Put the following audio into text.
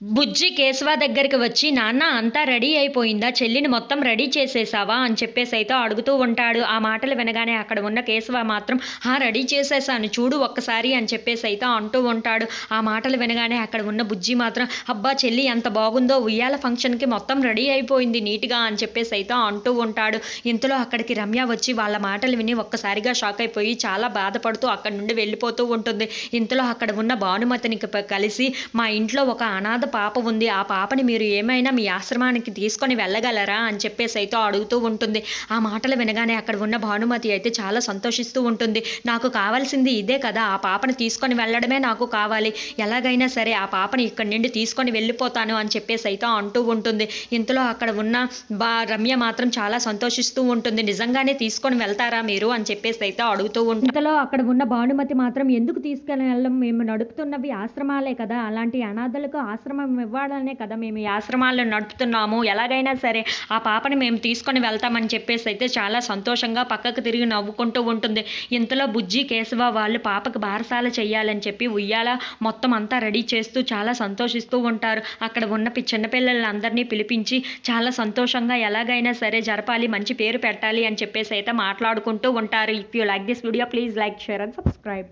బుజ్జి కేశవ దగ్గరికి వచ్చి నాన్న అంతా రెడీ అయిపోయిందా? చెల్లిని మొత్తం రెడీ చేసేసావా? అని చెప్పేసి అయితే అడుగుతూ ఉంటాడు. ఆ మాటలు వినగానే అక్కడ ఉన్న కేశవ మాత్రం ఆ రెడీ చేసేసాను చూడు ఒక్కసారి అని చెప్పేసి అయితే అంటూ ఉంటాడు. ఆ మాటలు వినగానే అక్కడ ఉన్న బుజ్జి మాత్రం అబ్బా చెల్లి ఎంత బాగుందో ఉయ్యాల ఫంక్షన్కి మొత్తం రెడీ అయిపోయింది నీట్గా అని చెప్పేసి అయితే అంటూ ఉంటాడు. ఇంతలో అక్కడికి రమ్య వచ్చి వాళ్ళ మాటలు విని ఒక్కసారిగా షాక్ అయిపోయి చాలా బాధపడుతూ అక్కడి నుండి వెళ్ళిపోతూ ఉంటుంది. ఇంతలో అక్కడ ఉన్న భానుమతిని కలిసి మా ఇంట్లో ఒక అనాథ పాప ఉంది. ఆ పాపని మీరు ఏమైనా మీ ఆశ్రమానికి తీసుకొని వెళ్ళగలరా? అని చెప్పేసి అయితే అడుగుతూ ఉంటుంది. ఆ మాటలు వినగానే అక్కడ ఉన్న భానుమతి అయితే చాలా సంతోషిస్తూ ఉంటుంది. నాకు కావాల్సింది ఇదే కదా. ఆ పాపను తీసుకొని వెళ్ళడమే నాకు కావాలి. ఎలాగైనా సరే ఆ పాపని ఇక్కడి నుండి తీసుకొని వెళ్ళిపోతాను అని చెప్పేసి అయితే అంటూ ఉంటుంది. ఇంతలో అక్కడ ఉన్న బా రమ్య మాత్రం చాలా సంతోషిస్తూ ఉంటుంది. నిజంగానే తీసుకొని వెళ్తారా మీరు? అని చెప్పేసి అయితే అడుగుతూ ఉంటుంది ఇంతలో అక్కడ ఉన్న భానుమతి మాత్రం ఎందుకు తీసుకెళ్ళి మేము నడుపుతున్నవి ఆశ్రమాలే కదా. అలాంటి అనాథలకు ఆశ్రమం ఇవ్వాలనే కదా మేము ఈ ఆశ్రమాల్లో నడుపుతున్నాము. ఎలాగైనా సరే ఆ పాపని మేము తీసుకొని వెళ్తామని చెప్పేసి అయితే చాలా సంతోషంగా పక్కకు తిరిగి నవ్వుకుంటూ ఉంటుంది. ఇంతలో బుజ్జి కేశవ వాళ్ళు పాపకు బారసాల చేయాలని చెప్పి ఉయ్యాల మొత్తం అంతా రెడీ చేస్తూ చాలా సంతోషిస్తూ ఉంటారు. అక్కడ ఉన్న పి- చిన్నపిల్లలందరినీ పిలిపించి చాలా సంతోషంగా ఎలాగైనా సరే జరపాలి మంచి పేరు పెట్టాలి అని చెప్పేసి అయితే మాట్లాడుకుంటూ ఉంటారు. If you like this video please like share and subscribe